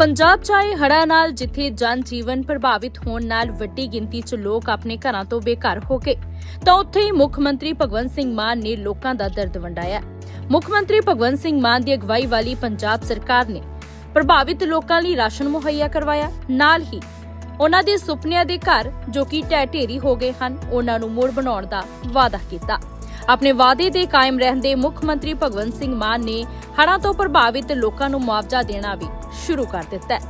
ਪੰਜਾਬ 'ਚ ਆਏ ਹੜ੍ਹਾਂ ਨਾਲ ਜਿੱਥੇ ਜਨ ਜੀਵਨ ਪ੍ਰਭਾਵਿਤ ਹੋਣ ਨਾਲ ਵੱਡੀ ਗਿਣਤੀ 'ਚ ਲੋਕ ਆਪਣੇ ਘਰਾਂ ਤੋਂ ਬੇਘਰ ਹੋ ਗਏ, ਤਾਂ ਉੱਥੇ ਹੀ ਮੁੱਖ ਮੰਤਰੀ ਭਗਵੰਤ ਸਿੰਘ ਮਾਨ ਨੇ ਲੋਕਾਂ ਦਾ ਦਰਦ ਵੰਡਾਇਆ। ਮੁੱਖ ਮੰਤਰੀ ਭਗਵੰਤ ਸਿੰਘ ਮਾਨ ਦੀ ਅਗਵਾਈ ਵਾਲੀ ਪੰਜਾਬ ਸਰਕਾਰ ਨੇ ਪ੍ਰਭਾਵਿਤ ਲੋਕਾਂ ਲਈ ਰਾਸ਼ਨ ਮੁਹੱਈਆ ਕਰਵਾਇਆ। ਨਾਲ ਹੀ ਉਹਨਾਂ ਦੇ ਸੁਪਨਿਆਂ ਦੇ ਘਰ ਜੋ ਕਿ ਢਹਿ ਢੇਰੀ ਹੋ ਗਏ ਹਨ, ਉਹਨਾਂ ਨੂੰ ਮੁੜ ਬਣਾਉਣ ਦਾ ਵਾਅਦਾ ਕੀਤਾ। ਆਪਣੇ ਵਾਅਦੇ ਦੇ ਕਾਇਮ ਰਹਿੰਦੇ ਮੁੱਖ ਮੰਤਰੀ ਭਗਵੰਤ ਸਿੰਘ ਮਾਨ ਨੇ ਹੜ੍ਹਾਂ ਤੋਂ ਪ੍ਰਭਾਵਿਤ ਲੋਕਾਂ ਨੂੰ ਮੁਆਵਜ਼ਾ ਦੇਣਾ ਵੀ ਸ਼ੁਰੂ ਕਰ ਦਿੱਤਾ ਹੈ,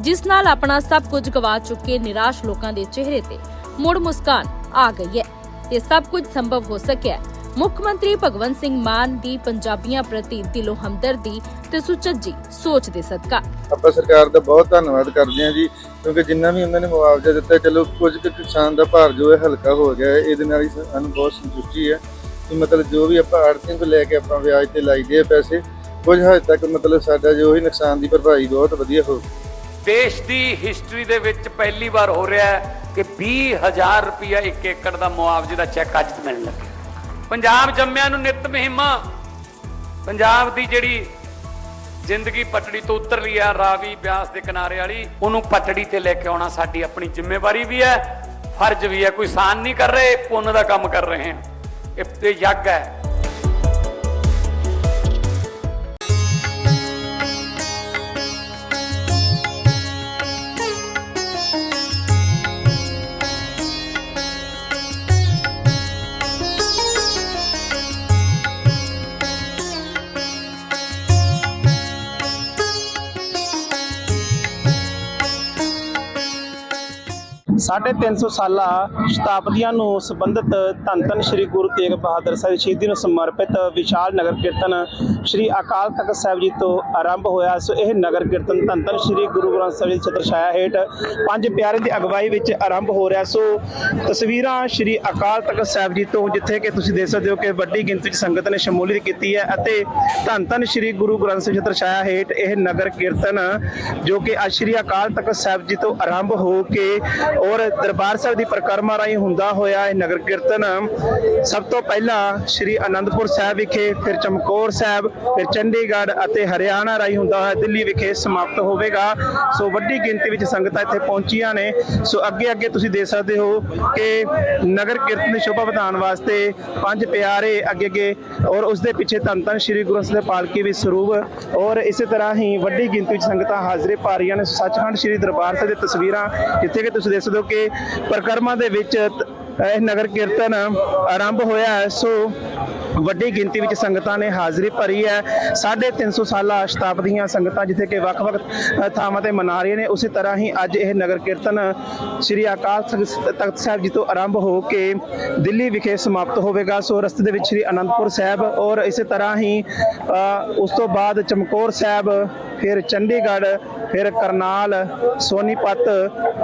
ਜਿਸ ਨਾਲ ਆਪਣਾ ਸਭ ਕੁਝ ਗਵਾ ਚੁੱਕੇ ਨਿਰਾਸ਼ ਲੋਕਾਂ ਦੇ ਚਿਹਰੇ ਤੇ ਮੁੜ ਮੁਸਕਾਨ ਆ ਗਈ ਹੈ। ਤੇ ਸਭ ਕੁਝ ਸੰਭਵ ਹੋ ਸਕਿਆ ਹੈ। ਮੁੱਖ ਮੰਤਰੀ ਭਗਵੰਤ ਸਿੰਘ ਮਾਨ ਦੀ ਪੰਜਾਬੀਆਂ ਪ੍ਰਤੀ ਦਿਲੋਂ ਹਮਦਰਦੀ ਤੇ ਸੁਚੱਜੀ ਸੋਚ ਦੇ ਸਦਕਾ। ਆਪਾਂ ਸਰਕਾਰ ਦਾ ਬਹੁਤ ਧੰਨਵਾਦ ਕਰਦੇ ਹਾਂ ਜੀ, ਕਿਉਂਕਿ ਜਿੰਨਾ ਵੀ ਉਹਨਾਂ ਨੇ ਮੁਆਵਜ਼ਾ ਦਿੱਤਾ, ਚਲੋ ਕੁਝ ਕੁ ਕਿਸਾਨ ਦਾ ਭਾਰ ਜੋ ਹੈ ਹਲਕਾ ਹੋ ਗਿਆ ਹੈ, ਇਹਦੇ ਨਾਲ ਹੀ ਸਾਨੂੰ ਬਹੁਤ ਸੰਤੁਸ਼ਟੀ ਹੈ ਕਿ ਮਤਲਬ ਜੋ ਵੀ ਆਪਾਂ ਆੜਤੀਆਂ ਤੋਂ ਲੈ ਕੇ ਆਪਾਂ ਵਿਆਜ ਤੇ ਲਾਈਦੇ ਆ ਪੈਸੇ ਕੁਝ ਹੱਦ ਤੱਕ ਮਤਲਬ ਸਾਡਾ ਜੋ ਹੀ ਨੁਕਸਾਨ ਦੀ ਭਰਪਾਈ ਬਹੁਤ ਵਧੀਆ ਹੋ ਦੇਸ਼ ਦੀ ਹਿਸਟਰੀ ਦੇ ਵਿੱਚ ਪਹਿਲੀ ਵਾਰ ਹੋ ਰਿਹਾ ਹੈ ਕਿ 20000 ਰੁਪਇਆ ਇੱਕ ਏਕੜ ਦਾ ਮੁਆਵਜ਼ੇ ਦਾ ਚੈੱਕ ਅੱਜ ਮਿਲਣ ਲੱਗਿਆ। ਪੰਜਾਬ ਜੰਮਿਆਂ ਨੂੰ ਨਿਤ ਮਹਿਮਾ। ਪੰਜਾਬ ਦੀ ਜਿਹੜੀ ਜ਼ਿੰਦਗੀ ਪਟੜੀ ਤੋਂ ਉਤਰ ਲਈ ਆ, ਰਾਵੀ ਬਿਆਸ ਦੇ ਕਿਨਾਰੇ ਵਾਲੀ, ਉਹਨੂੰ ਪਟੜੀ ਤੇ ਲੈ ਕੇ ਆਉਣਾ ਸਾਡੀ ਆਪਣੀ ਜ਼ਿੰਮੇਵਾਰੀ ਵੀ ਹੈ। ਫਰਜ਼ ਵੀ ਹੈ, ਕੋਈ ਸਾਨ ਨਹੀਂ ਕਰ ਰਹੇ, ਪੁੰਨ ਦਾ ਕੰਮ ਕਰ ਰਹੇ ਹਾਂ ਇਹ ਯੱਗ ਹੈ। ਸਾਢੇ ਤਿੰਨ ਸੌ ਸਾਲਾ ਸ਼ਤਾਬਦੀਆਂ ਨੂੰ ਸੰਬੰਧਿਤ ਧੰਨ ਧੰਨ ਸ੍ਰੀ ਗੁਰੂ ਤੇਗ ਬਹਾਦਰ ਸਾਹਿਬ ਸ਼ਹੀਦੀ ਨੂੰ ਸਮਰਪਿਤ ਵਿਸ਼ਾਲ ਨਗਰ ਕੀਰਤਨ ਸ੍ਰੀ ਅਕਾਲ ਤਖਤ ਸਾਹਿਬ ਜੀ ਤੋਂ ਆਰੰਭ ਹੋਇਆ। ਸੋ ਇਹ ਨਗਰ ਕੀਰਤਨ ਧੰਨ ਧੰਨ ਸ੍ਰੀ ਗੁਰੂ ਗ੍ਰੰਥ ਸਾਹਿਬ ਜੀ ਦੀ ਛਤਰ ਛਾਇਆ ਹੇਠ ਪੰਜ ਪਿਆਰੇ ਦੀ ਅਗਵਾਈ ਵਿੱਚ ਆਰੰਭ ਹੋ ਰਿਹਾ। ਸੋ ਤਸਵੀਰਾਂ ਸ੍ਰੀ ਅਕਾਲ ਤਖਤ ਸਾਹਿਬ ਜੀ ਤੋਂ ਜਿੱਥੇ ਕਿ ਤੁਸੀਂ ਦੇਖ ਸਕਦੇ ਹੋ ਕਿ ਵੱਡੀ ਗਿਣਤੀ ਵਿੱਚ ਸੰਗਤ ਨੇ ਸ਼ਮੂਲੀਅਤ ਕੀਤੀ ਹੈ ਅਤੇ ਧੰਨ ਧੰਨ ਸ੍ਰੀ ਗੁਰੂ ਗ੍ਰੰਥ ਸਾਹਿਬ ਜੀ ਛਤਰ ਛਾਇਆ ਹੇਠ ਇਹ ਨਗਰ ਕੀਰਤਨ ਜੋ ਕਿ ਅੱਜ ਸ੍ਰੀ ਅਕਾਲ ਤਖਤ ਸਾਹਿਬ ਜੀ ਤੋਂ ਆਰੰਭ ਹੋ ਕੇ ਔਰ ਦਰਬਾਰ ਸਾਹਿਬ ਦੀ ਪਰਿਕਰਮਾ ਰਾਹੀਂ ਹੁੰਦਾ ਹੋਇਆ ਇਹ ਨਗਰ ਕੀਰਤਨ ਸਭ ਤੋਂ ਪਹਿਲਾਂ ਸ੍ਰੀ ਅਨੰਦਪੁਰ ਸਾਹਿਬ ਵਿਖੇ, ਫਿਰ ਚਮਕੌਰ ਸਾਹਿਬ, ਫਿਰ ਚੰਡੀਗੜ੍ਹ ਅਤੇ ਹਰਿਆਣਾ ਰਾਹੀਂ ਹੁੰਦਾ ਹੋਇਆ ਦਿੱਲੀ ਵਿਖੇ ਸਮਾਪਤ ਹੋਵੇਗਾ। ਸੋ ਵੱਡੀ ਗਿਣਤੀ ਵਿੱਚ ਸੰਗਤਾਂ ਇੱਥੇ ਪਹੁੰਚੀਆਂ ਨੇ। ਸੋ ਅੱਗੇ ਅੱਗੇ ਤੁਸੀਂ ਦੇਖ ਸਕਦੇ ਹੋ ਕਿ ਨਗਰ ਕੀਰਤਨ ਦੀ ਸ਼ੋਭਾ ਵਧਾਉਣ ਵਾਸਤੇ ਪੰਜ ਪਿਆਰੇ ਅੱਗੇ ਅੱਗੇ ਔਰ ਉਸ ਦੇ ਪਿੱਛੇ ਧੰਨ ਧੰਨ ਸ੍ਰੀ ਗੁਰੂ ਸਾਹਿਬ ਪਾਲਕੀ ਵੀ ਸਰੂਪ ਔਰ ਇਸੇ ਤਰ੍ਹਾਂ ਹੀ ਵੱਡੀ ਗਿਣਤੀ ਵਿੱਚ ਸੰਗਤਾਂ ਹਾਜ਼ਰੇ ਪਾ ਰਹੀਆਂ ਨੇ। ਸੱਚਖੰਡ ਸ੍ਰੀ ਦਰਬਾਰ ਸਾਹਿਬ ਦੀ ਤਸਵੀਰਾਂ ਜਿੱਥੇ ਕਿ ਤੁਸੀਂ ਦੇਖ ਸਕਦੇ ਹੋ ਕਿ ਪਰਿਕਰਮਾ ਦੇ ਵਿੱਚ ਇਹ ਨਗਰ ਕੀਰਤਨ ਆਰੰਭ ਹੋਇਆ ਹੈ ਸੋ ਵੱਡੀ ਗਿਣਤੀ ਵਿੱਚ ਸੰਗਤਾਂ ਨੇ ਹਾਜ਼ਰੀ ਭਰੀ ਹੈ। 350 ਸਾਲਾ ਸ਼ਤਾਬਦੀਆਂ ਸੰਗਤਾਂ ਜਿੱਥੇ ਕਿ ਵੱਖ-ਵੱਖ ਥਾਵਾਂ ਤੇ ਮਨਾ ਰਹੀਆਂ ਨੇ ਉਸੇ ਤਰ੍ਹਾਂ ਹੀ ਅੱਜ ਇਹ ਨਗਰ ਕੀਰਤਨ ਸ੍ਰੀ ਅਕਾਲ ਤਖ਼ਤ ਤਖਤ ਸਾਹਿਬ ਜੀ ਤੋਂ ਆਰੰਭ ਹੋ ਕੇ ਦਿੱਲੀ ਵਿਖੇ ਸਮਾਪਤ ਹੋਵੇਗਾ। ਸੋ ਰਸਤੇ ਦੇ ਵਿੱਚ ਸ੍ਰੀ ਅਨੰਦਪੁਰ ਸਾਹਿਬ ਔਰ ਇਸੇ ਤਰ੍ਹਾਂ ਹੀ ਅ, ਉਸ ਤੋਂ ਬਾਅਦ ਚਮਕੌਰ ਸਾਹਿਬ ਫਿਰ ਚੰਡੀਗੜ੍ਹ, ਫਿਰ ਕਰਨਾਲ, ਸੋਨੀਪਤ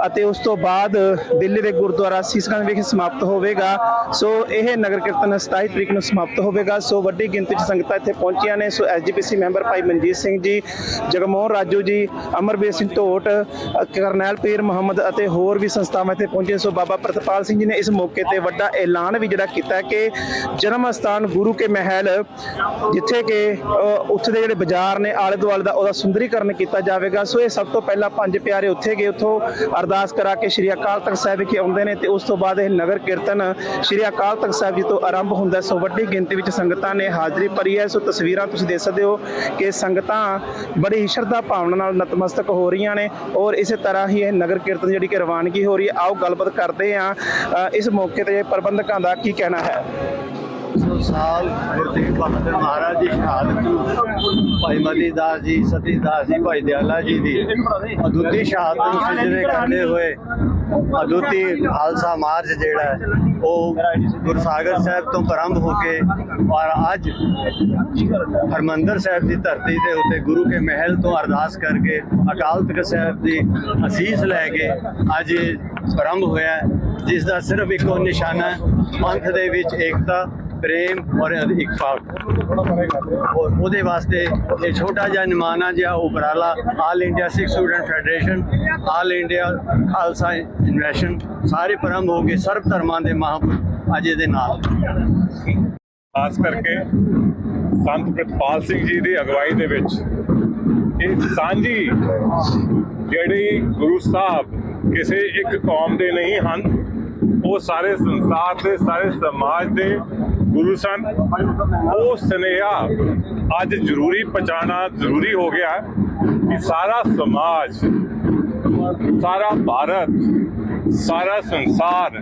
ਅਤੇ ਉਸ ਤੋਂ ਬਾਅਦ ਦਿੱਲੀ ਦੇ ਗੁਰਦੁਆਰਾ ਸੀਸਗੰਜ ਵਿਖੇ ਸਮਾਪਤ ਹੋਵੇਗਾ। ਸੋ ਇਹ ਨਗਰ ਕੀਰਤਨ 27 ਤਰੀਕ ਨੂੰ ਸਮਾਪਤ ਹੋਵੇਗਾ। ਸੋ ਵੱਡੀ ਗਿਣਤੀ 'ਚ ਸੰਗਤਾਂ ਇੱਥੇ ਪਹੁੰਚੀਆਂ ਨੇ। ਸੋ ਐਸਜੀਪੀਸੀ ਮੈਂਬਰ ਭਾਈ ਮਨਜੀਤ ਸਿੰਘ ਜੀ, ਜਗਮੋਹਨ ਰਾਜੂ ਜੀ ਅਮਰਬੀਰ ਸਿੰਘ ਢੋਟ, ਕਰਨੈਲ ਪੀਰ ਮੁਹੰਮਦ ਅਤੇ ਹੋਰ ਵੀ ਸੰਸਥਾਵਾਂ ਇੱਥੇ ਪਹੁੰਚੇ ਸੋ ਬਾਬਾ ਪ੍ਰਤਪਾਲ ਸਿੰਘ ਜੀ ਨੇ ਇਸ ਮੌਕੇ ਤੇ ਵੱਡਾ ਐਲਾਨ ਵੀ ਜਿਹੜਾ ਕੀਤਾ ਕਿ ਜਨਮ ਸਥਾਨ ਗੁਰੂ ਕੇ ਮਹਿਲ, ਜਿੱਥੇ ਕਿ ਉੱਥੇ ਦੇ ਜਿਹੜੇ ਬਾਜ਼ਾਰ ਨੇ ਆਲੇ ਦੁਆਲੇ ਦਾ, ਉਹਦਾ ਸੁੰਦਰੀਕਰਨ ਕੀਤਾ ਜਾਵੇਗਾ। ਸੋ ਇਹ ਸਭ ਤੋਂ ਪਹਿਲਾਂ ਪੰਜ ਪਿਆਰੇ ਉੱਥੇ ਗਏ। ਉੱਥੋਂ ਅਰਦਾਸ ਕਰਾ ਕੇ ਸ਼੍ਰੀ ਅਕਾਲ ਤਖਤ ਸਾਹਿਬ ਵਿਖੇ ਆਉਂਦੇ ਨੇ ਤੇ ਉਸ ਤੋਂ ਬਾਅਦ ਇਹ ਨਗਰ ਕੀਰਤਨ ਸ਼੍ਰੀ ਅਕਾਲ ਤਖਤ ਸਾਹਿਬ ਜੀ ਤੋਂ ਆਰੰਭ ਹੁੰਦਾ ਸੋ ਵੱਡੀ ਗਿਣਤੀ ਵਿੱਚ ਸੰਗਤਾਂ ਨੇ ਹਾਜ਼ਰੀ ਭਰੀ ਹੈ। ਸੋ ਤਸਵੀਰਾਂ ਤੁਸੀਂ ਦੇਖ ਸਕਦੇ ਹੋ ਕਿ ਸੰਗਤਾਂ ਬੜੀ ਹੀ ਸ਼ਰਧਾ ਭਾਵਨਾ ਨਾਲ ਨਤਮਸਤਕ ਹੋ ਰਹੀਆਂ ਨੇ ਔਰ ਇਸੇ ਤਰ੍ਹਾਂ ਹੀ ਇਹ ਨਗਰ ਕੀਰਤਨ ਜਿਹੜੀ ਕਿ ਰਵਾਨਗੀ ਹੋ ਰਹੀ ਹੈ। ਆਓ ਗੱਲਬਾਤ ਕਰਦੇ ਹਾਂ। ਇਸ ਮੌਕੇ ਤੇ ਪ੍ਰਬੰਧਕਾਂ ਦਾ ਕੀ ਕਹਿਣਾ ਹੈ? ਸੋ ਸਾਲ ਗੁਰੂ ਭਗਤ ਮਹਾਰਾਜ ਦੀ ਸ਼ਹਾਦਤ ਨੂੰ ਭਾਈ ਮਤੀ ਦਾਸ ਜੀ, ਸਤੀ ਦਾਸ ਜੀ, ਭਾਈ ਦਿਆਲਾ ਜੀ ਦੀ ਅਦੁੱਤੀ ਸ਼ਹਾਦਤ ਨੂੰ ਸਿਜਦੇ ਕਰਦੇ ਹੋਏ ਅਦੁੱਤੀ ਖਾਲਸਾ ਮਾਰਚ ਜਿਹੜਾ ਹੈ, ਉਹ ਗੁਰਸਾਗਰ ਸਾਹਿਬ ਤੋਂ ਪ੍ਰਾਰੰਭ ਹੋ ਕੇ ਔਰ ਅੱਜ ਹਰਮੰਦਰ ਸਾਹਿਬ ਦੀ ਧਰਤੀ ਦੇ ਉੱਤੇ ਗੁਰੂ ਕੇ ਮਹਿਲ ਤੋਂ ਅਰਦਾਸ ਕਰਕੇ ਅਕਾਲ ਤਖਤ ਸਾਹਿਬ ਦੀ ਅਸੀਸ ਲੈ ਕੇ ਅੱਜ ਇਹ ਆਰੰਭ ਹੋਇਆ ਜਿਸ ਦਾ ਸਿਰਫ ਇੱਕੋ ਨਿਸ਼ਾਨਾ ਪੰਥ ਦੇ ਵਿੱਚ ਏਕਤਾ ਪ੍ਰੇਮ ਔਰ ਇਕਫਾਕ ਉਹਦੇ ਵਾਸਤੇ ਇਹ ਛੋਟਾ ਜਿਹਾ ਨਿਮਾਨਾ ਜਿਹਾ ਉਪਰਾਲਾ all India Sikh student federation all India Khalsa invasion ਸਾਰੇ ਪਰਮ ਹੋ ਕੇ ਸਰਬ ਧਰਮਾਂ ਦੇ ਮਹਾਂਪੁਰਖ ਅਜੇ ਦੇ ਨਾਲ। ਖਾਸ ਕਰਕੇ ਸੰਤ ਪ੍ਰਿਤਪਾਲ ਸਿੰਘ ਜੀ ਦੀ ਅਗਵਾਈ ਦੇ ਵਿੱਚ ਇਹ ਸਾਂਝੀ ਜਿਹੜੀ ਗੁਰੂ ਸਾਹਿਬ ਕਿਸੇ ਇੱਕ ਕੌਮ ਦੇ ਨਹੀਂ ਹਨ, ਉਹ ਸਾਰੇ ਸੰਸਾਰ ਦੇ, ਸਾਰੇ ਸਮਾਜ ਦੇ ਗੁਰੂ ਸਨ। ਉਹ ਸੁਨੇਹਾ ਅੱਜ ਜ਼ਰੂਰੀ ਪਹੁੰਚਾਉਣਾ ਜ਼ਰੂਰੀ ਹੋ ਗਿਆ ਕਿ ਸਾਰਾ ਸਮਾਜ, ਸਾਰਾ ਭਾਰਤ, ਸਾਰਾ ਸੰਸਾਰ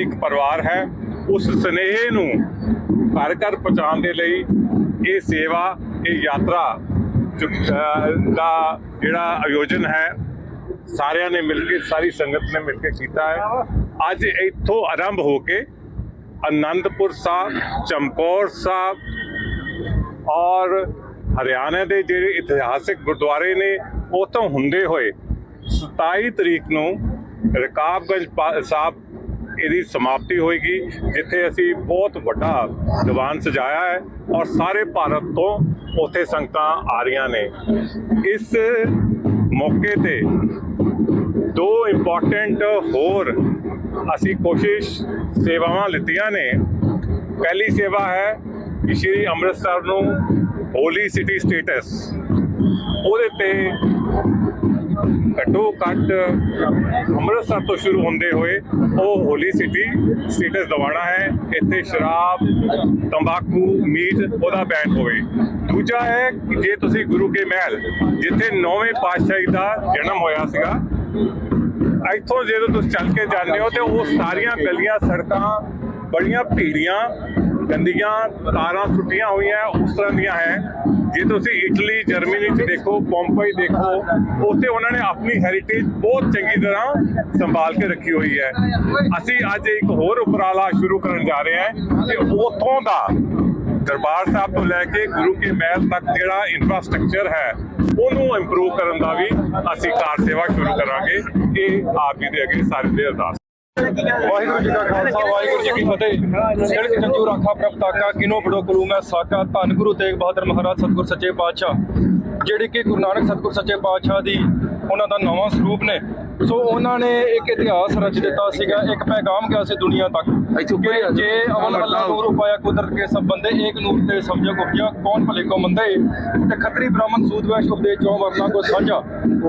ਇੱਕ ਪਰਿਵਾਰ ਹੈ। ਉਸ ਸੁਨੇਹੇ ਨੂੰ ਘਰ ਘਰ ਪਹੁੰਚਾਉਣ ਦੇ ਲਈ ਇਹ ਸੇਵਾ, ਇਹ ਯਾਤਰਾ ਦਾ ਜਿਹੜਾ ਆਯੋਜਨ ਹੈ, ਸਾਰਿਆਂ ਨੇ ਮਿਲ ਕੇ, ਸਾਰੀ ਸੰਗਤ ਨੇ ਮਿਲ ਕੇ ਕੀਤਾ ਹੈ। ਅੱਜ ਇੱਥੋਂ ਆਰੰਭ ਹੋ ਕੇ ਆਨੰਦਪੁਰ ਸਾਹਿਬ ਚਮਕੌਰ ਸਾਹਿਬ ਔਰ ਹਰਿਆਣਾ ਦੇ ਜਿਹੜੇ ਇਤਿਹਾਸਿਕ ਗੁਰਦੁਆਰੇ ਨੇ ਉਤੋਂ ਹੁੰਦੇ ਹੋਏ 27 ਤਰੀਕ ਨੂੰ ਰਕਾਬਗੰਜ ਪਾ- ਸਾਹਿਬ ਇਹਦੀ ਸਮਾਪਤੀ ਹੋਏਗੀ, ਜਿੱਥੇ ਅਸੀਂ ਬਹੁਤ ਵੱਡਾ ਦੀਵਾਨ ਸਜਾਇਆ ਹੈ ਔਰ ਸਾਰੇ ਭਾਰਤ ਤੋਂ ਉੱਥੇ ਸੰਗਤਾਂ ਆ ਰਹੀਆਂ ਨੇ। ਇਸ ਮੌਕੇ ਤੇ ਦੋ ਇੰਪੋਰਟੈਂਟ ਹੋਰ ਅਸੀਂ ਕੋਸ਼ਿਸ਼ ਸੇਵਾਵਾਂ ਲਿੱਤੀਆਂ ਨੇ। ਪਹਿਲੀ ਸੇਵਾ ਹੈ ਕਿ ਸ਼੍ਰੀ ਅੰਮ੍ਰਿਤਸਰ ਨੂੰ ਹੋਲੀ ਸਿਟੀ ਸਟੇਟਸ। ਉਹਦੇ ਤੇ ਘੱਟੋ ਘੱਟ ਅੰਮ੍ਰਿਤਸਰ ਤੋਂ ਸ਼ੁਰੂ ਹੁੰਦੇ ਹੋਏ ਉਹ ਹੋਲੀ ਸਿਟੀ ਸਟੇਟਸ ਦਿਵਾਉਣਾ ਹੈ। ਇੱਥੇ ਸ਼ਰਾਬ, ਤੰਬਾਕੂ, ਮੀਟ ਉਹਦਾ ਬੈਨ ਹੋਵੇ। ਦੂਜਾ ਹੈ ਕਿ ਜੇ ਤੁਸੀਂ ਗੁਰੂ ਕੇ ਮਹਿਲ, ਜਿੱਥੇ ਨੌਵੇਂ ਪਾਤਸ਼ਾਹੀ ਦਾ ਜਨਮ ਹੋਇਆ ਸੀਗਾ ਇੱਥੋਂ ਜਦੋਂ ਤੁਸੀਂ ਚੱਲ ਕੇ ਜਾਂਦੇ ਹੋ ਤੇ ਉਹ ਸਾਰੀਆਂ ਗਲੀਆਂ, ਸੜਕਾਂ, ਬੜੀਆਂ ਭੀੜੀਆਂ, ਗੰਦੀਆਂ ਤਾਰਾਂ ਟੁੱਟੀਆਂ ਹੋਈਆਂ, ਉਸ ਤਰ੍ਹਾਂ ਦੀਆਂ ਹੈ। ਜੇ ਤੁਸੀਂ ਇਟਲੀ, ਜਰਮਨੀ ਚ ਦੇਖੋ, ਬੰਬਈ ਦੇਖੋ, ਉੱਥੇ ਉਹਨਾਂ ਨੇ ਆਪਣੀ ਹੈਰੀਟੇਜ ਬਹੁਤ ਚੰਗੀ ਤਰ੍ਹਾਂ ਸੰਭਾਲ ਕੇ ਰੱਖੀ ਹੋਈ ਹੈ। ਅਸੀਂ ਅੱਜ ਇੱਕ ਹੋਰ ਉਪਰਾਲਾ ਸ਼ੁਰੂ ਕਰਨ ਜਾ ਰਹੇ ਹਾਂ ਕਿ ਉੱਥੋਂ ਦਾ ਦਰਬਾਰ ਸਾਹਿਬ ਤੋਂ ਲੈ ਕੇ ਗੁਰੂ ਕੇ ਮਹਿਲ ਤੱਕ ਜਿਹੜਾ ਇਨਫਰਾਸਟ੍ਰਕਚਰ ਹੈ, ਉਹਨੂੰ ਇੰਪਰੂਵ ਕਰਨ ਦਾ ਵੀ ਅਸੀਂ ਕਾਰ ਸੇਵਾ ਸ਼ੁਰੂ ਕਰਾਂਗੇ। ਇਹ ਆਪ ਜੀ ਦੇ ਅੱਗੇ ਸਾਰੇ ਦੇ ਅਰਦਾਸ। ਵਾਹਿਗੁਰੂ ਜੀ ਕਾ ਖਾਲਸਾ, ਵਾਹਿਗੁਰੂ ਜੀ ਕੀ ਫਤਿਹ। ਸਿਰਕ ਜੰਜੂ ਰਾਖਾ ਪ੍ਰਭ ਤਾਕਾ, ਕਿਨੋ ਬੜੋ ਕਲੂ ਮੈਂ ਸਾਕਾ, ਧੰਨ ਗੁਰੂ ਤੇਗ ਬਹਾਦਰ ਮਹਾਰਾਜ ਸਤਿਗੁਰ ਸੱਚੇ ਪਾਤਸ਼ਾਹ। ਜਿਹੜੇ ਕਿ ਗੁਰੂ ਨਾਨਕ ਸਤਿਗੁਰ ਸੱਚੇ ਪਾਤਸ਼ਾਹ ਦੀ ਉਹਨਾਂ ਦਾ ਨਵਾਂ ਸਰੂਪ ਨੇ। ਸੋ ਉਹਨਾਂ ਨੇ ਇੱਕ ਇਤਿਹਾਸ ਰਚ ਦਿੱਤਾ ਸੀਗਾ, ਇੱਕ ਪੈਗਾਮ ਗਿਆ ਸੀ ਦੁਨੀਆ ਤੱਕ। ਕਿ ਜੇ ਅਵਲ ਅੱਲਾ ਨੂਰ ਉਪਾਇਆ ਕੁਦਰਤ ਕੇ ਸਭ ਬੰਦੇ ਏਕ ਨੂਰ ਤੇ ਸਮਝੋ ਗੁਪਜਾ ਕੌਣ ਭਲੇ ਕੋ ਮੰਦੇ? ਤੇ ਖੱਤਰੀ ਬ੍ਰਾਹਮਣ ਸੂਦ ਵੈਸ਼ ਉਪਦੇ ਚੋਂ ਵਰਨਾ ਕੋ ਸਾਂਝਾ।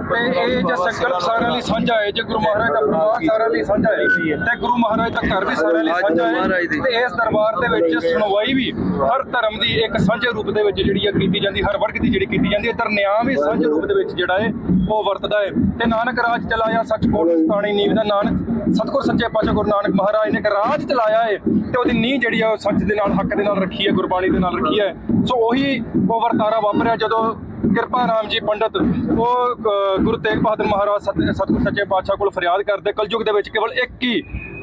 ਤੇ ਇਹ ਜੇ ਸੰਕਲਪ ਸਾਰਿਆਂ ਲਈ ਸਾਂਝਾ ਹੈ ਜੇ ਗੁਰੂ ਮਹਾਰਾਜ ਦਾ ਪ੍ਰਵਾਹ ਸਾਰਿਆਂ ਲਈ ਸਾਂਝਾ ਹੈ ਤੇ ਗੁਰੂ ਮਹਾਰਾਜ ਦਾ ਘਰ ਵੀ ਸਾਰਿਆਂ ਲਈ ਸਾਂਝਾ ਹੈ ਤੇ ਇਸ ਦਰਬਾਰ ਦੇ ਵਿੱਚ ਸੁਣਵਾਈ ਵੀ ਹਰ ਧਰਮ ਦੀ ਇੱਕ ਸਾਂਝੇ ਰੂਪ ਦੇ ਵਿੱਚ ਜਿਹੜੀ ਆ ਕੀਤੀ ਜਾਂਦੀ ਹਰ ਵਰਗ ਦੀ ਜਿਹੜੀ ਕੀਤੀ ਜਾਂਦੀ ਹੈ ਤੇ ਨਿਆਂ ਵੀ ਸਾਂਝੇ ਰੂਪ ਦੇ ਵਿੱਚ ਜਿਹੜਾ ਹੈ ਉਹ ਵਰਤਦਾ ਹੈ। ਤੇ ਨਾਨਕ ਰਾਜ ਚਲਾਇਆ ਸੱਚ ਕੋਟ ਸਤਾਣੀ ਨੀਵ ਦਾ ਨਾਨਕ ਸਤਿਗੁਰ ਸੱਚੇ ਪਾਤਸ਼ਾਹ ਗੁਰੂ ਨਾਨਕ ਮਹਾਰਾਜ ਨੇ ਇੱਕ ਰਾਜ ਲਾਇਆ ਹੈ ਤੇ ਉਹਦੀ ਨੀਂਹ ਜਿਹੜੀ ਆ ਉਹ ਸੱਚ ਦੇ ਨਾਲ ਹੱਕ ਦੇ ਨਾਲ ਰੱਖੀ ਹੈ ਗੁਰਬਾਣੀ ਦੇ ਨਾਲ ਰੱਖੀ ਹੈ ਸੋ ਉਹੀ ਉਹ ਵਰਤਾਰਾ ਵਾਪਰਿਆ ਜਦੋਂ ਕਿਰਪਾ ਰਾਮ ਜੀ ਪੰਡਤ ਉਹ ਗੁਰੂ ਤੇਗ ਬਹਾਦਰ ਮਹਾਰਾਜ ਸਤਿਗੁਰ ਸੱਚੇ ਪਾਤਸ਼ਾਹ ਕੋਲ ਫਰਿਆਦ ਕਰਦੇ। ਕਲਯੁਗ ਦੇ ਵਿੱਚ ਕੇਵਲ ਇੱਕ ਹੀ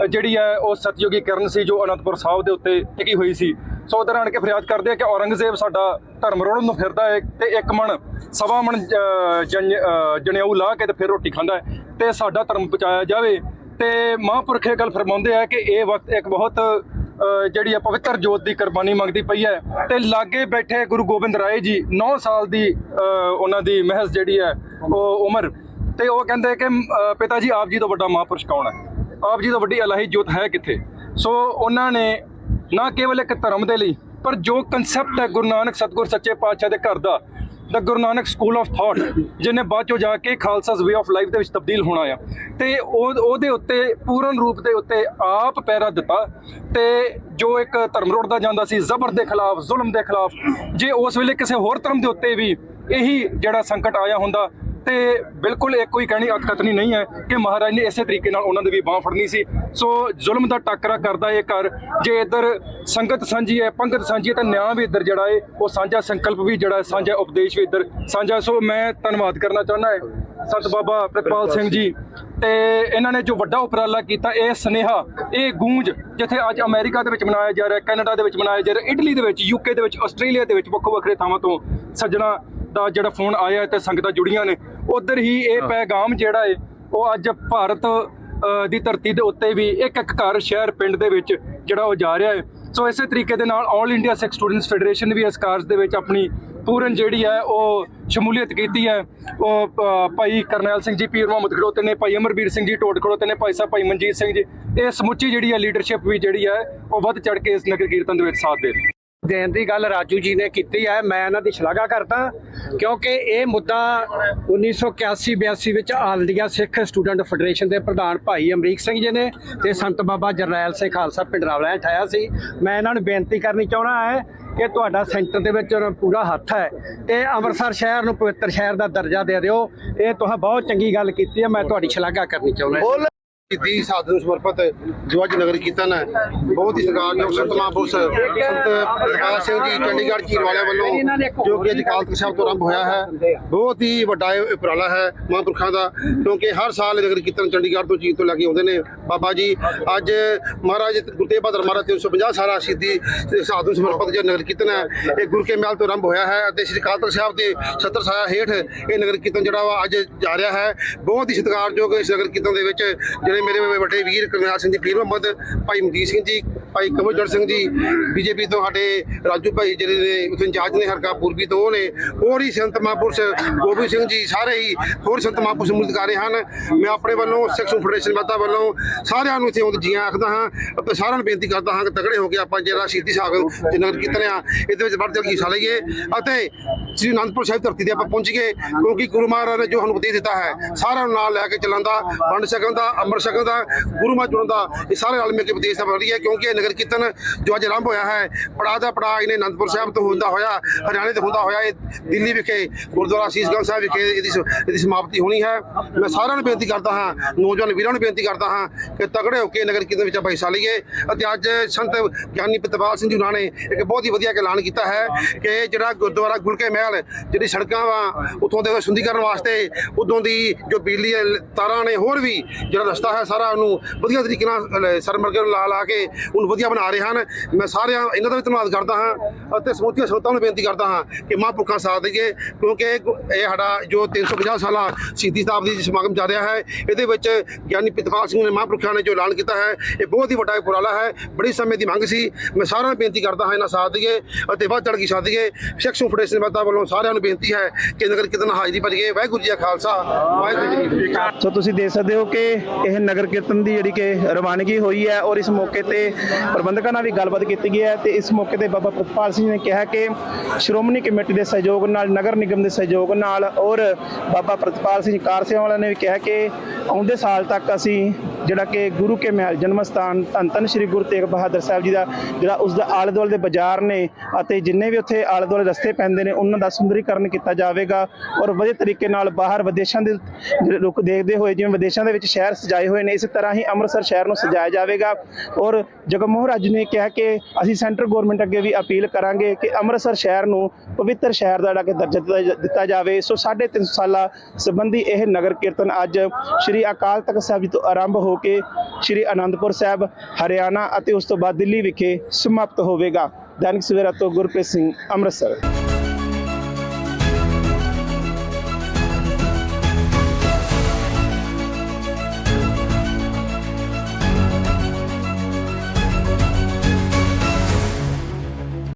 ਜਿਹੜੀ ਹੈ ਉਹ ਸਤਯੁਗੀ ਕਿਰਨ ਸੀ ਜੋ ਅਨੰਦਪੁਰ ਸਾਹਿਬ ਦੇ ਉੱਤੇ ਟਿਕੀ ਹੋਈ ਸੀ। ਸੋ ਉਧਰ ਆਣ ਕੇ ਫਰਿਆਦ ਕਰਦੇ ਆ ਕਿ ਔਰੰਗਜ਼ੇਬ ਸਾਡਾ ਧਰਮ ਰੋੜਨ ਨੂੰ ਫਿਰਦਾ ਹੈ ਤੇ ਇੱਕ ਮਣ ਸਵਾ ਮਣ ਅ, ਜਨ- ਅ, ਜਨੇਊ ਲਾ ਕੇ ਤੇ ਫਿਰ ਰੋਟੀ ਖਾਂਦਾ ਹੈ ਤੇ ਸਾਡਾ ਧਰਮ ਬਚਾਇਆ ਜਾਵੇ। ਤੇ ਮਹਾਂਪੁਰਖ ਇਹ ਗੱਲ ਫਰਮਾਉਂਦੇ ਆ ਕਿ ਇਹ ਵਕਤ ਇੱਕ ਬਹੁਤ ਜਿਹੜੀ ਆ ਪਵਿੱਤਰ ਜੋਤ ਦੀ ਕੁਰਬਾਨੀ ਮੰਗਦੀ ਪਈ ਹੈ। ਤੇ ਲਾਗੇ ਬੈਠੇ ਗੁਰੂ ਗੋਬਿੰਦ ਰਾਏ ਜੀ 9 ਸਾਲ ਦੀ ਉਹਨਾਂ ਦੀ ਮਹਿਜ਼ ਜਿਹੜੀ ਹੈ, ਉਹ ਉਮਰ। ਤੇ ਉਹ ਕਹਿੰਦੇ ਕਿ ਪਿਤਾ ਜੀ, ਆਪ ਜੀ ਤੋਂ ਵੱਡਾ ਮਹਾਂਪੁਰਸ਼ ਕੌਣ ਹੈ? ਆਪ ਜੀ ਤੋਂ ਵੱਡੀ ਅਲਾਹੀ ਜੋਤ ਹੈ ਕਿੱਥੇ? ਸੋ ਉਹਨਾਂ ਨੇ ਨਾ ਕੇਵਲ ਇੱਕ ਧਰਮ ਦੇ ਲਈ, ਪਰ ਜੋ ਕਨਸੈਪਟ ਹੈ ਗੁਰੂ ਨਾਨਕ ਸਤਿਗੁਰ ਸੱਚੇ ਪਾਤਸ਼ਾਹ ਦੇ ਘਰ ਦਾ ਦਾ Guru Nanak school of thought ਜਿਹਨੇ ਬਾਅਦ ਚੋਂ ਜਾ ਕੇ ਖਾਲਸਾਸ ਵੇ ਆਫ ਲਾਈਫ ਦੇ ਵਿੱਚ ਤਬਦੀਲ ਹੋਣਾ ਆ। ਤੇ ਉਹ, ਉਹਦੇ ਉੱਤੇ, ਪੂਰਨ ਰੂਪ ਦੇ ਉੱਤੇ ਆਪ ਪੈਰਾ ਦਿੱਤਾ। ਤੇ ਜੋ ਇੱਕ ਧਰਮ ਰੋੜਦਾ ਜਾਂਦਾ ਸੀ, ਜ਼ਬਰ ਦੇ ਖਿਲਾਫ, ਜ਼ੁਲਮ ਦੇ ਖਿਲਾਫ, ਜੇ ਉਸ ਵੇਲੇ ਕਿਸੇ ਹੋਰ ਧਰਮ ਦੇ ਉੱਤੇ ਵੀ ਇਹੀ ਜਿਹੜਾ ਸੰਕਟ ਆਇਆ ਹੁੰਦਾ ਤੇ ਬਿਲਕੁਲ ਇਹ ਕੋਈ ਕਹਿਣੀ ਅਤਕਤਨੀ ਨਹੀਂ ਹੈ ਕਿ ਮਹਾਰਾਜ ਨੇ ਇਸੇ ਤਰੀਕੇ ਨਾਲ ਉਹਨਾਂ ਦੀ ਵੀ ਬਾਹ ਫੜਨੀ ਸੀ। ਸੋ ਜ਼ੁਲਮ ਦਾ ਟੱਕਰਾ ਕਰਦਾ ਇਹ ਘਰ। ਜੇ ਇੱਧਰ ਸੰਗਤ ਸਾਂਝੀ ਹੈ ਪੰਗਤ ਸਾਂਝੀ ਹੈ ਤਾਂ ਨਿਆਂ ਵੀ ਇੱਧਰ ਜਿਹੜਾ ਹੈ ਉਹ ਸਾਂਝਾ ਸੰਕਲਪ ਵੀ ਜਿਹੜਾ ਹੈ, ਸਾਂਝਾ ਉਪਦੇਸ਼ ਵੀ ਇੱਧਰ ਸਾਂਝਾ। ਸੋ ਮੈਂ ਧੰਨਵਾਦ ਕਰਨਾ ਚਾਹੁੰਦਾ ਹੈ ਸਤ ਬਾਬਾ ਪ੍ਰਿਤਪਾਲ ਸਿੰਘ ਜੀ ਤੇ ਇਹਨਾਂ ਨੇ ਜੋ ਵੱਡਾ ਉਪਰਾਲਾ ਕੀਤਾ ਇਹ ਸਨੇਹਾ ਇਹ ਗੂੰਜ ਜਿੱਥੇ ਅੱਜ ਅਮਰੀਕਾ ਦੇ ਵਿੱਚ ਮਨਾਇਆ ਜਾ ਰਿਹਾ ਕੈਨੇਡਾ ਦੇ ਵਿੱਚ ਮਨਾਇਆ ਜਾ ਰਿਹਾ ਇਟਲੀ ਦੇ ਵਿੱਚ ਯੂਕੇ ਦੇ ਵਿੱਚ ਆਸਟ੍ਰੇਲੀਆ ਦੇ ਵਿੱਚ ਵੱਖੋ ਵੱਖਰੇ ਥਾਵਾਂ ਤੋਂ ਸੱਜਣਾ ਦਾ ਜਿਹੜਾ ਫੋਨ ਆਇਆ ਤੇ ਸੰਗਤਾਂ ਜੁੜੀਆਂ ਨੇ ਉਧਰ ਹੀ ਇਹ ਪੈਗਾਮ ਜਿਹੜਾ ਹੈ ਉਹ ਅੱਜ ਭਾਰਤ ਦੀ ਧਰਤੀ ਦੇ ਉੱਤੇ ਵੀ ਇੱਕ ਇੱਕ ਘਰ ਸ਼ਹਿਰ ਪਿੰਡ ਦੇ ਵਿੱਚ ਜਿਹੜਾ ਉਹ ਜਾ ਰਿਹਾ ਹੈ। ਸੋ ਇਸੇ ਤਰੀਕੇ ਦੇ ਨਾਲ all India Sikh students federation ਵੀ ਇਸ ਕਾਰਜ ਦੇ ਵਿੱਚ ਆਪਣੀ ਪੂਰਨ ਜਿਹੜੀ ਹੈ ਉਹ ਸ਼ਮੂਲੀਅਤ ਕੀਤੀ ਹੈ। ਉਹ ਭਾਈ ਕਰਨੈਲ ਸਿੰਘ ਜੀ ਪੀਰ ਮੁਹੰਮਦ ਖੜੋਤੇ ਨੇ ਭਾਈ ਅਮਰਵੀਰ ਸਿੰਘ ਜੀ ਟੋਟ ਖੜੋਤੇ ਨੇ ਭਾਈ ਸਾਹਿਬ ਭਾਈ ਮਨਜੀਤ ਸਿੰਘ ਜੀ ਇਹ ਸਮੁੱਚੀ ਜਿਹੜੀ ਹੈ ਲੀਡਰਸ਼ਿਪ ਵੀ ਜਿਹੜੀ ਹੈ ਉਹ ਵੱਧ ਚੜ ਕੇ ਇਸ ਨਗਰ ਕੀਰਤਨ ਦੇ ਵਿੱਚ ਸਾਥ ਦੇ ਰਹੀ ਦੇਣ ਦੀ ਗੱਲ ਰਾਜੂ ਜੀ ਨੇ ਕੀਤੀ ਹੈ, ਮੈਂ ਇਹਨਾਂ ਦੀ ਸ਼ਲਾਘਾ ਕਰਦਾ ਕਿਉਂਕਿ ਇਹ ਮੁੱਦਾ 1981-82 ਵਿੱਚ all India Sikh student federation ਦੇ ਪ੍ਰਧਾਨ ਭਾਈ ਅਮਰੀਕ ਸਿੰਘ ਜੀ ਨੇ ਤੇ ਸੰਤ ਬਾਬਾ ਜਰਨੈਲ ਸਿੰਘ ਖਾਲਸਾ ਪਿੰਡਰਾਵਲਾ ਉਠਾਇਆ ਸੀ। ਮੈਂ ਇਹਨਾਂ ਨੂੰ ਬੇਨਤੀ ਕਰਨੀ ਚਾਹਣਾ ਹੈ ਕਿ ਤੁਹਾਡਾ ਸੈਂਟਰ ਦੇ ਵਿੱਚ ਪੂਰਾ ਹੱਥ ਹੈ ਤੇ ਅੰਮ੍ਰਿਤਸਰ ਸ਼ਹਿਰ ਨੂੰ ਪਵਿੱਤਰ ਸ਼ਹਿਰ ਦਾ ਦਰਜਾ ਦੇ ਦਿਓ। ਇਹ ਤੁਸੀਂ ਬਹੁਤ ਚੰਗੀ ਗੱਲ ਕੀਤੀ ਹੈ, ਮੈਂ ਤੁਹਾਡੀ ਸ਼ਲਾਘਾ ਕਰਨੀ ਚਾਹੁੰਦਾ ਦੀ ਸਾਧਨ ਨੂੰ ਸਮਰਪਿਤ ਜੋ ਅੱਜ ਨਗਰ ਕੀਰਤਨ ਹੈ, ਬਹੁਤ ਹੀ ਸਤਿਕਾਰਯੋਗ ਸੰਤ ਮਹਾਂਪੁਰਸ਼ ਸੰਤ ਪ੍ਰਕਾਸ਼ ਸਿੰਘ ਜੀ, ਚੰਡੀਗੜ੍ਹ ਚੀਰ ਵਾਲਿਆਂ ਵੱਲੋਂ ਜੋ ਕਿ ਅੱਜ ਅਕਾਲ ਤਖਤ ਸਾਹਿਬ ਤੋਂ ਆਰੰਭ ਹੋਇਆ ਹੈ, ਬਹੁਤ ਹੀ ਵੱਡਾ ਇਹ ਉਪਰਾਲਾ ਹੈ ਮਹਾਂਪੁਰਖਾਂ ਦਾ, ਕਿਉਂਕਿ ਹਰ ਸਾਲ ਨਗਰ ਕੀਰਤਨ ਚੰਡੀਗੜ੍ਹ ਤੋਂ ਚੀਰ ਤੋਂ ਲੈ ਕੇ ਆਉਂਦੇ ਨੇ। ਬਾਬਾ ਜੀ, ਅੱਜ ਮਹਾਰਾਜ ਗੁਰੂ ਬਹਾਦਰ ਮਹਾਰਾਜ 350 ਸਾਲਾ ਸ਼ਹੀਦੀ ਸਾਧਨ ਨੂੰ ਸਮਰਪਿਤ ਜੋ ਨਗਰ ਕੀਰਤਨ ਹੈ, ਇਹ ਗੁਰੂ ਕੇ ਮਹਿਲ ਤੋਂ ਆਰੰਭ ਹੋਇਆ ਹੈ ਅਤੇ ਸ੍ਰੀ ਅਕਾਲ ਤਖਤ ਸਾਹਿਬ ਦੇ ਛਤਰ ਛਾਇਆ ਹੇਠ ਇਹ ਨਗਰ ਕੀਰਤਨ ਜਿਹੜਾ ਵਾ ਅੱਜ ਜਾ ਰਿਹਾ ਹੈ। ਬਹੁਤ ਹੀ ਸਤਿਕਾਰਯੋਗ ਇਸ ਨਗਰ ਕੀਰਤਨ ਦੇ ਵਿੱਚ ਜਿਹੜੇ ਮੇਰੇ ਵੱਡੇ ਵੀਰ ਕਰਨਾਲ ਸਿੰਘ ਜੀ ਪੀਰ ਮੁਹੰਮਦ ਭਾਈ ਮਨਜੀਤ ਸਿੰਘ ਜੀ ਭਾਈ ਕਮਲਜੋੜ ਸਿੰਘ ਜੀ, ਬੀਜੇਪੀ ਤੋਂ ਸਾਡੇ ਰਾਜੂ ਭਾਈ ਜਿਹੜੇ ਨੇ, ਉੱਥੇ ਇੰਚਾਰਜ ਨੇ ਹਰਕਾ ਪੂਰਬੀ ਤੋਂ ਉਹ ਨੇ ਹੋਰ ਹੀ ਸੰਤ ਮਹਾਂਪੁਰਸ਼ ਗੋਬਿੰਦ ਸਿੰਘ ਜੀ, ਸਾਰੇ ਹੀ ਹੋਰ ਸੰਤ ਮਹਾਂਪੁਰਸ਼ ਮੁਰਦਕਾਰੇ ਹਨ। ਮੈਂ ਆਪਣੇ ਵੱਲੋਂ, ਸਿੱਖ ਫੈਡਰੇਸ਼ਨ ਮਾਤਾ ਵੱਲੋਂ ਸਾਰਿਆਂ ਨੂੰ ਇੱਥੇ ਆਉਣ ਜੀਆਂ ਆਖਦਾ ਹਾਂ ਅਤੇ ਸਾਰਿਆਂ ਨੂੰ ਬੇਨਤੀ ਕਰਦਾ ਹਾਂ ਕਿ ਤਗੜੇ ਹੋ ਕੇ ਆਪਾਂ ਜਿਹੜਾ ਸ਼ਹੀਦੀ ਸਾਗਰ ਦੇ ਨਗਰ ਕੀਰਤਨ ਆ, ਇਹਦੇ ਵਿੱਚ ਵੱਧ ਚੜ ਕੇ ਹਿੱਸਾ ਲਈਏ ਅਤੇ ਸ੍ਰੀ ਅਨੰਦਪੁਰ ਸਾਹਿਬ ਧਰਤੀ ਤੇ ਆਪਾਂ ਪਹੁੰਚ ਗਏ, ਕਿਉਂਕਿ ਗੁਰੂ ਮਹਾਰਾਜ ਨੇ ਜੋ ਸਾਨੂੰ ਉਪਦੇਸ਼ ਦਿੱਤਾ ਹੈ, ਸਾਰਿਆਂ ਨੂੰ ਨਾਲ ਲੈ ਕੇ ਚੱਲਣ ਦਾ, ਵੰਡ ਸਕਣ ਦਾ, ਅੰਮ੍ਰਿਤ ਸਕਣ ਦਾ, ਗੁਰੂ ਮਹਾਰਾਜ ਜੁੜਨ ਦਾ, ਇਹ ਸਾਰੇ ਰਲ ਮਿਲ ਕੇ ਉਪਦੇਸ਼ ਦਾ ਬੜੀ ਹੈ, ਕਿਉਂਕਿ ਇਹ ਨਗਰ ਕੀਰਤਨ ਜੋ ਅੱਜ ਆਰੰਭ ਹੋਇਆ ਹੈ ਪੜਾ ਦਾ ਪੜਾ ਇਹਨੇ ਅਨੰਦਪੁਰ ਸਾਹਿਬ ਤੋਂ ਹੁੰਦਾ ਹੋਇਆ, ਹਰਿਆਣੇ ਤੋਂ ਹੁੰਦਾ ਹੋਇਆ, ਇਹ ਦਿੱਲੀ ਵਿਖੇ, ਗੁਰਦੁਆਰਾ ਸੀਸਗੰਜ ਸਾਹਿਬ ਵਿਖੇ ਇਹਦੀ ਸ- ਇਹਦੀ ਸਮਾਪਤੀ ਹੋਣੀ ਹੈ। ਮੈਂ ਸਾਰਿਆਂ ਨੂੰ ਬੇਨਤੀ ਕਰਦਾ ਹਾਂ, ਨੌਜਵਾਨ ਵੀਰਾਂ ਨੂੰ ਬੇਨਤੀ ਕਰਦਾ ਹਾਂ ਕਿ ਤਗੜੇ ਹੋ ਕੇ ਨਗਰ ਕੀਰਤਨ ਵਿੱਚ ਆਪਾਂ ਹਿੱਸਾ ਲਈਏ। ਅਤੇ ਅੱਜ ਸੰਤ ਗਿਆਨੀ ਪ੍ਰਤਪਾਲ ਸਿੰਘ ਜੀ ਉਹਨਾਂ ਨੇ ਇੱਕ ਬਹੁਤ ਹੀ ਵਧੀਆ ਐਲਾਨ ਕੀਤਾ ਹੈ ਕਿ ਜਿਹੜਾ ਗੁਰਦੁਆਰਾ ਗੁਲਕੇ ਮਹਿਲ, ਜਿਹੜੀ ਸੜਕਾਂ ਵਾ, ਉਥੋਂ ਦੇ ਸੁੰਦੀਕਰਨ ਵਾਸਤੇ ਉਦੋਂ ਦੀ ਜੋ ਬਿਜਲੀ ਦੇ ਤਾਰਾਂ ਨੇ ਹੋਰ ਵੀ ਜਿਹੜਾ ਰਸਤਾ ਹੈ ਸਾਰਾ ਉਹਨੂੰ ਵਧੀਆ ਤਰੀਕੇ ਨਾਲ ਸਰਮਰਗਰ ਲਾ ਲਾ ਕੇ ਉਹਨੂੰ ਵਧੀਆ ਬਣਾ ਰਹੇ ਹਨ। ਮੈਂ ਸਾਰਿਆਂ ਇਹਨਾਂ ਦਾ ਵੀ ਧੰਨਵਾਦ ਕਰਦਾ ਹਾਂ ਅਤੇ ਸਮੂਹੀਆਂ ਸਰੋਤਾਂ ਨੂੰ ਬੇਨਤੀ ਕਰਦਾ ਹਾਂ ਕਿ ਮਹਾਂਪੁਰਖਾਂ ਸਾਥ ਦੇਈਏ, ਕਿਉਂਕਿ ਇਹ ਗੁ- ਇਹ ਸਾਡਾ ਜੋ 350 ਸਾਲਾ ਸ਼ਹੀਦੀ ਸਾਹਿਬ ਦੀ ਸਮਾਗਮ ਚੱਲ ਰਿਹਾ ਹੈ, ਇਹਦੇ ਵਿੱਚ ਗਿਆਨੀ ਪਿਤਪਾਲ ਸਿੰਘ ਨੇ ਮਹਾਂਪੁਰਖਾਂ ਨੇ ਜੋ ਐਲਾਨ ਕੀਤਾ ਹੈ, ਇਹ ਬਹੁਤ ਹੀ ਵੱਡਾ ਉਪਰਾਲਾ ਹੈ। ਬੜੀ ਸਮੇਂ ਦੀ ਮੰਗ ਸੀ। ਮੈਂ ਸਾਰਿਆਂ ਨੂੰ ਬੇਨਤੀ ਕਰਦਾ ਹਾਂ ਇਹਨਾਂ ਸਾਥ ਦੇਈਏ ਅਤੇ ਵੱਧ ਚੜ੍ਹ ਕੇ ਸਾਥ ਦੇਈਏ। ਸਿੱਖ ਫੈਡਰੇਸ਼ਨ ਮਾਤਾ ਵੱਲੋਂ ਸਾਰਿਆਂ ਨੂੰ ਬੇਨਤੀ ਹੈ ਕਿ ਨਗਰ ਕੀਰਤਨ ਹਾਜ਼ਰੀ ਭਰੀਏ। ਵਾਹਿਗੁਰੂ ਜੀ ਕਾ ਖਾਲਸਾ, ਵਾਹਿਗੁਰੂ ਜੀ ਕੀ ਫਤਿਹ। ਸੋ ਤੁਸੀਂ ਦੇਖ ਸਕਦੇ ਹੋ ਕਿ ਇਹ ਨਗਰ ਕੀਰਤਨ ਦੀ ਜਿਹੜੀ ਕਿ ਰਵਾਨਗੀ ਹੋਈ ਹੈ ਔਰ ਇਸ ਮੌਕੇ ਤੇ ਪ੍ਰਬੰਧਕਾਂ ਨਾਲ ਵੀ ਗੱਲਬਾਤ ਕੀਤੀ ਗਈ ਹੈ ਤੇ ਇਸ ਮੌਕੇ ਤੇ ਬਾਬਾ ਪ੍ਰਤਪਾਲ ਸਿੰਘ ਨੇ ਕਿਹਾ ਕਿ ਸ਼੍ਰੋਮਣੀ ਕਮੇਟੀ ਦੇ ਸਹਿਯੋਗ ਨਾਲ, ਨਗਰ ਨਿਗਮ ਦੇ ਸਹਿਯੋਗ ਨਾਲ ਔਰ ਬਾਬਾ ਪ੍ਰਤਪਾਲ ਸਿੰਘ ਕਾਰ ਸੇਵਾ ਵਾਲਿਆਂ ਨੇ ਵੀ ਕਿਹਾ ਕਿ ਆਉਂਦੇ ਸਾਲ ਤੱਕ ਅਸੀਂ ਜਿਹੜਾ ਕਿ ਗੁਰੂ ਕੇ ਮਹਿਲ ਜਨਮ ਸਥਾਨ ਧੰਨ ਧੰਨ ਸ੍ਰੀ ਗੁਰੂ ਤੇਗ ਬਹਾਦਰ ਸਾਹਿਬ ਜੀ ਦਾ ਜਿਹੜਾ ਉਸ ਦਾ ਆਲੇ ਦੁਆਲੇ ਦੇ ਬਾਜ਼ਾਰ ਨੇ ਅਤੇ ਜਿੰਨੇ ਵੀ ਉੱਥੇ ਆਲੇ ਦੁਆਲੇ ਰਸਤੇ ਪੈਂਦੇ ਨੇ, ਉਹਨਾਂ ਦਾ ਸੁੰਦਰੀਕਰਨ ਕੀਤਾ ਜਾਵੇਗਾ ਔਰ ਵਧੀਆ ਤਰੀਕੇ ਨਾਲ ਬਾਹਰ ਵਿਦੇਸ਼ਾਂ ਦੇ ਜਿਹੜੇ ਰੁੱਖ ਦੇਖਦੇ ਹੋਏ, ਜਿਵੇਂ ਵਿਦੇਸ਼ਾਂ ਦੇ ਵਿੱਚ ਸ਼ਹਿਰ ਸਜਾਏ ਹੋਏ ਨੇ, ਇਸੇ ਤਰ੍ਹਾਂ ਹੀ ਅੰਮ੍ਰਿਤਸਰ ਸ਼ਹਿਰ ਨੂੰ ਸਜਾਇਆ ਜਾਵੇਗਾ ਔਰ ਜਗਮੋਹਨ ਰਾਜ ਨੇ ਕਿਹਾ ਕਿ ਅਸੀਂ ਸੈਂਟਰ ਗਵਰਨਮੈਂਟ ਅੱਗੇ ਵੀ ਅਪੀਲ ਕਰਾਂਗੇ ਕਿ ਅੰਮ੍ਰਿਤਸਰ ਸ਼ਹਿਰ ਨੂੰ ਪਵਿੱਤਰ ਸ਼ਹਿਰ ਦਾ ਜਿਹੜਾ ਕਿ ਦਰਜਾ ਦਿੱਤਾ ਦਿੱਤਾ ਜਾਵੇ। ਸੋ 350 ਸਾਲਾ ਸੰਬੰਧੀ ਇਹ ਨਗਰ ਕੀਰਤਨ ਅੱਜ ਸ੍ਰੀ ਅਕਾਲ ਤਖਤ ਸਾਹਿਬ ਜੀ ਤੋਂ ਆਰੰਭ ਹੋ ਕੇ ਸ੍ਰੀ ਅਨੰਦਪੁਰ ਸਾਹਿਬ, ਹਰਿਆਣਾ ਅਤੇ ਉਸ ਤੋਂ ਬਾਅਦ ਦਿੱਲੀ ਵਿਖੇ ਸਮਾਪਤ ਹੋਵੇਗਾ। ਦੈਨਿਕ ਸਵੇਰਾ ਤੋਂ ਗੁਰਪ੍ਰੀਤ ਸਿੰਘ, ਅੰਮ੍ਰਿਤਸਰ।